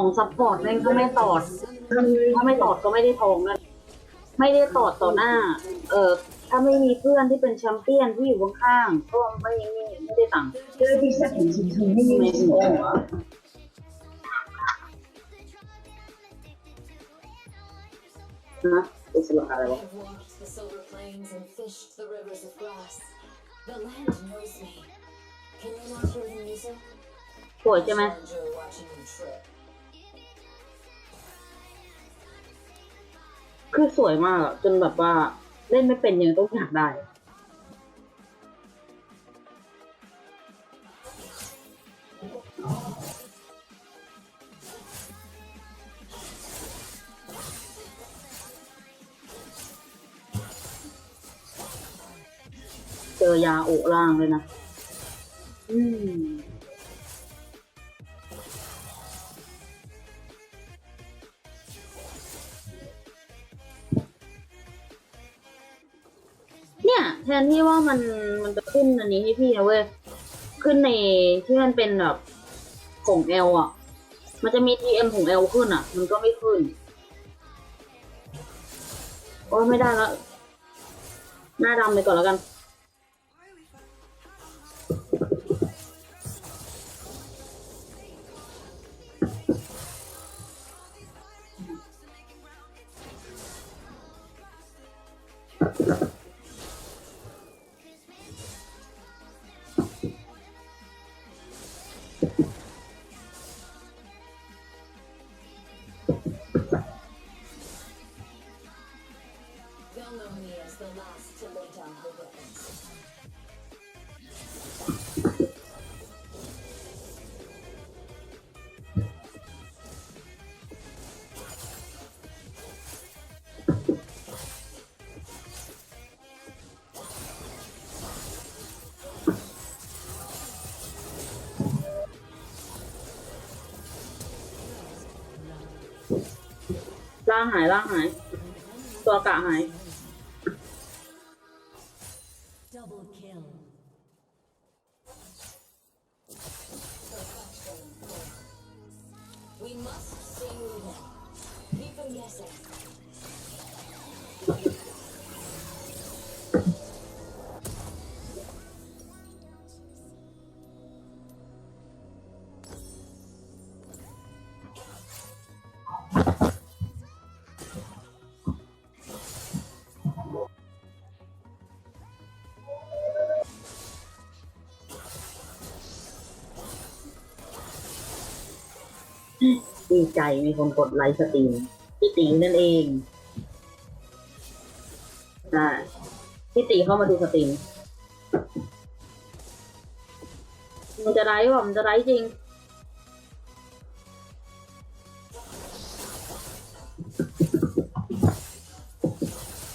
ของซัพพอร์ตแม่งก็ไม่ตอดถ้าไม่ตอดก็ไม่ได้ทองนั่นไม่ได้ตอดต่อหน้า เออถ้าไม่มีเพื่อนที่เป็นแชมเปี้ยนที่อยู่ข้างๆก็ไม่ไม่ไม่ได้ตังค์ด้วยที่ฉันเห็นชิงชิงไม่ไมีหัวนะเป็นสลอะไรวะ The silver plains and fished the rivers of glass. The land knows me. Can you not hear the music? ป่วยใช่ไหม คือสวยมากอะจนแบบว่าเล่นไม่เป็นยังต้องอยากได้ เจอยาโอล่างเลยนะ อืม นทนที่ว่ามันมันจะขึ้นอันนี้ให้พี่นะเว้ย ขึ้นในที่มันเป็นแบบของเอลอะ มันจะมี TM ของเอลขึ้นอะ มันก็ไม่ขึ้น โอ้ไม่ได้แล้ว หน้าดำไปก่อนแล้วกัน ร่างหายร่างหาย ตัวกะหาย ดีใจมีคนกดไลค์สตรีมพี่ตีนั่นเองใช่พี่ตีเข้ามาดูสตรีมมันจะไลค์ว่ะมันจะไลค์จริง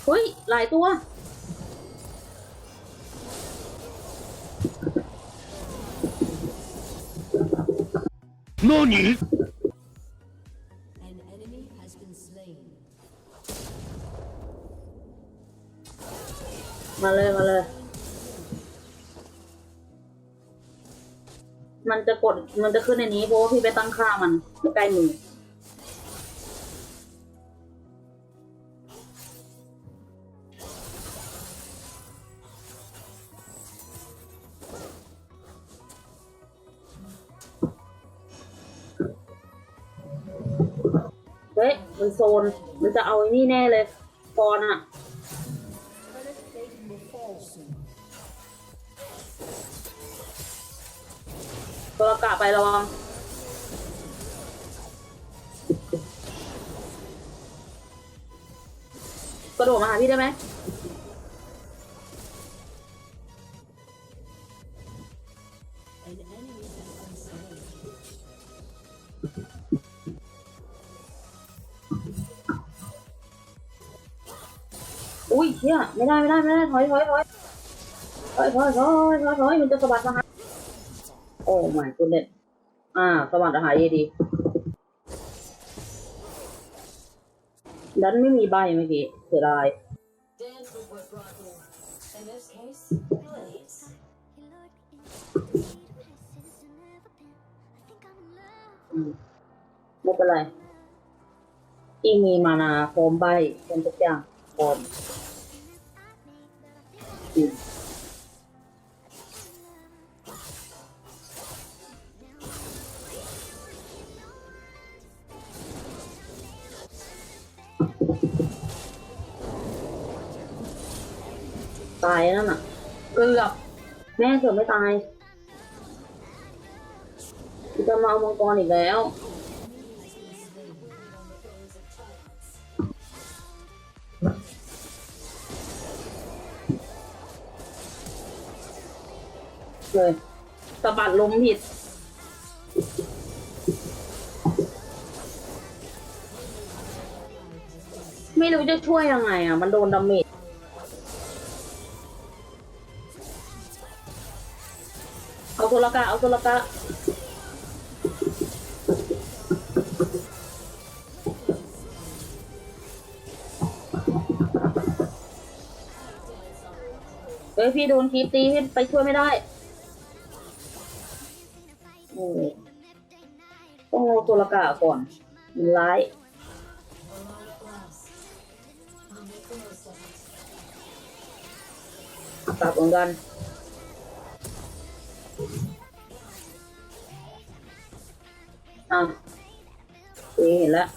เฮ้ย หลายตัว何 มาเลยมาเลย มันจะกดมันจะขึ้นในนี้เพราะว่าพี่ไปตั้งค่ามันใกล้มือเฮ้ยมันโซน มันจะเอาไอ้นี่แน่เลยฟอนอะ ตัวกะไประวังกระโดดมาหาพี่ได้ไหม อุ้ยเชี่ยไม่ได้ไม่ได้ไม่ได้ถอยถอยถอยถอยถอยถอยถอยถอยมันจะสะบัดมาหาโอ้ my goodness อ่าสะบัดมาหาเอดีดันไม่มีใบเมื่อกี้เสียดายไม่เป็นไรที่มีมานาพร้อมใบเป็นทุกอย่างพร้อม อืมตายนั่นน่ะ เกือบแม่เกือบไม่ตาย จะมาเอามังกรอีกแล้ว เลยสะบัดลมผิด ไม่รู้จะช่วยยังไงอะ มันโดนดาเมจเอาโซลกะเอาโซลกะเฮ้ยพี่โดนคีบตีพี่ไปช่วยไม่ได้ ลกะก่อนมันร้าย A lot of glass. I'll make the most of it. กลับเหมือนกันอะโอเคเห็นแล้ว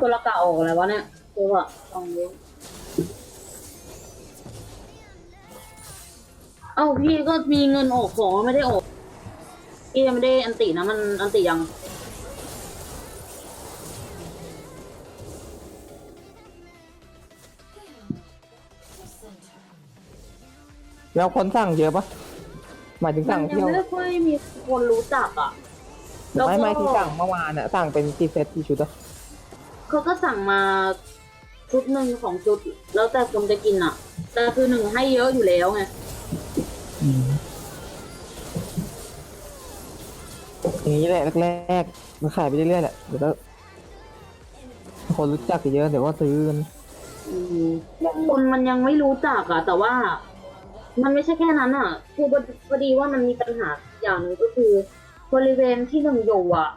ตัวละกะออกอะไรวะเนี่ย ตัวอะลองดูเอ้าพี่ก็มีเงินออกของไม่ได้ออกพี่ยังไม่ได้อันตินะมันอันติยัง Center. แล้วคนสั่งเยอะปะหมายถึงมัสั่นงยังเที่ยวไม่ได้ค่อยมีคนรู้จักอะแล้วไม่ก็ไม่ที่สั่งเมื่อวานอะสั่งเป็นกี่เซตกี่ชุดอะเขาก็สั่งมา ชุดหนึ่งสองชุด แล้วแต่คนจะกินอะ แต่คือหนึ่งให้เยอะอยู่แล้วไงอย่างนี้แหละแรกๆมันขายไปเรื่อยๆแหละเดี๋ยวก็คนรู้จักเยอะเดี๋ยวก็ซื้อกันอืมคนมันยังไม่รู้จักอะ แต่ว่า มันไม่ใช่แค่นั้นอะ คือพอดีว่ามันมีปัญหาอย่างหนึ่งก็คือบริเวณที่หนึ่งอยู่อะ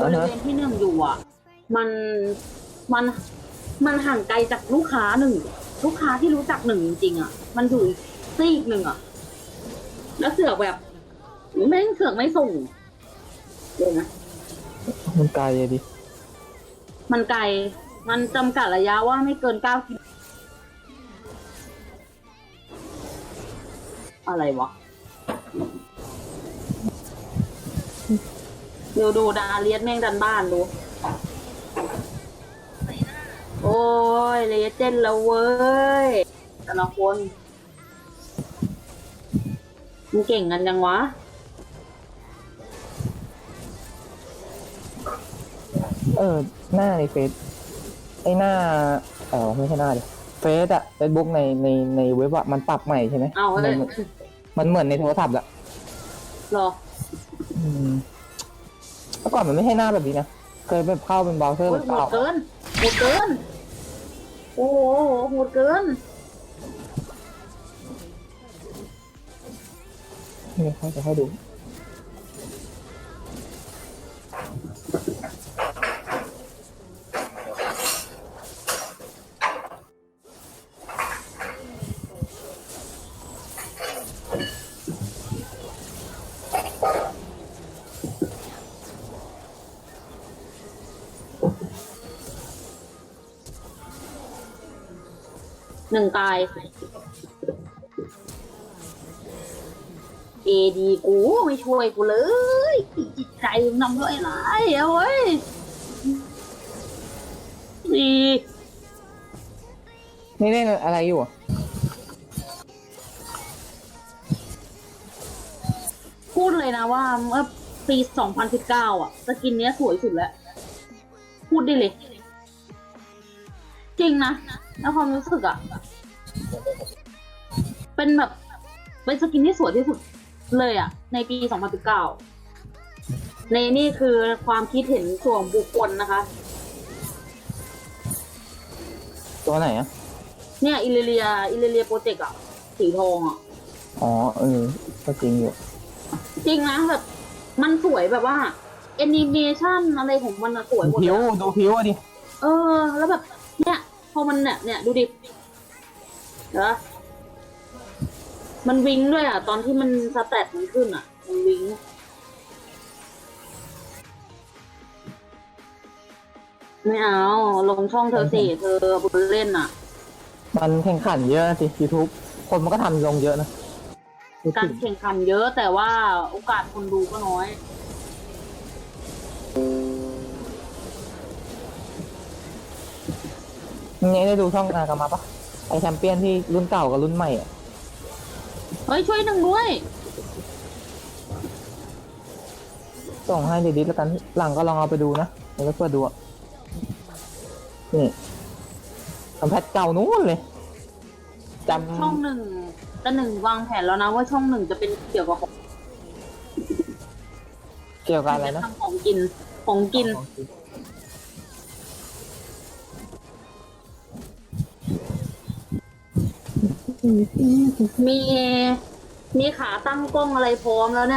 บอ่าริฮะเวณที่หนึ่งอยู่อะ มันมัน มันห่างไกลจากลูกค้าหนึ่ง ลูกค้าที่รู้จักหนึ่งจริงๆอะ มันอยู่อีกซีกหนึ่งอะ แล้วเสือกแบบแม่งเสือกไม่ส่งเดี๋ยวนะ มันไกลอะดิ มันไกล มันจำกัดระยะว่าไม่เกินเก้ากิโลอะไรวะ เดี๋ยวดูดาเลียสแม่งดันบ้านดูโอ้ ยเลเจนด์แล้วเว้ย แต่ละคนมึงเก่งกันยังวะ เออ หน้าในเฟซไอหน้าเออไม่ใช่หน้าดิเฟซอะเฟซบุ๊กในในในเว็บอะมันปรับใหม่ใช่ไหมเอาเฮ้ยมันมันเหมือนในโทรศัพท์อะรออืมเมื่อก่อนมันไม่ใช่หน้าแบบนี้นะ เคยแบบเข้าเป็นเบราว์เซอร์โอ้แบยบโหเปล่าดเกินโหดเกิน โอ้โหโหดเกินนี่เขาจะให้ดู หนึ่งตายเอดีกูไม่ช่วยกูเลยจิตใจมึงนำด้วยอะไรเอาเว้ยดีนี่เล่นอะไรอยู่อะพูดเลยนะว่าเมื่อปี 2019 อะสกินเนี้ยสวยสุดแล้ว พูดได้เลย จริงนะ แล้วความรู้สึกอะเป็นแบบ เป็นสกินที่สวยที่สุดเลยอะในปี 2019 ในนี่คือความคิดเห็นส่วนบุคคลนะคะสตัวไหนอะเนี่ยอิเลเลียอิเลเลียโปรเจกต์อะสีทองอะอ๋อ เออ ก็จริงอยู่ จริงนะแบบมันสวยแบบว่าแอนิเมชันอะไรของมันอะสวยหมดเลผิวยอะดูผิวอะดิ เออ แล้วแบบ เนี่ย พอมันเนี่ยเนี่ยดูดิเห็นปะมันวิงด้วยอะ ตอนที่มันสแตทมันขึ้นอะ มันวิงไม่เอา ลงช่องเธอสิเธอบุญเล่นอะ มันแข่งขันเยอะสิ YouTube คนมันก็ทำลงเยอะนะรู้การสึกแข่งขันเยอะแต่ว่าโอกาสคนดูก็น้อย นี่ได้ดูช่องนากามาปะไอแชมเปี้ยนที่รุ่นเก่ากับรุ่นใหม่อะเฮ้ยช่วยหนึ่งด้วย ส่งให้ดีๆแล้วกันหลังก็ลองเอาไปดูนะแล้วเปิดดูอะนี่ทำแพทเก่านู้นเลยจำช่องหนึ่งแต่หนึ่งวางแผนแล้วนะว่าช่องหนึ่งจะเป็นเกี่ยวกับของเกี่ยวกับอะไรนะทำของกินของกิน มี มีขาตั้งกล้องอะไรพร้อมแล้วเนี่ย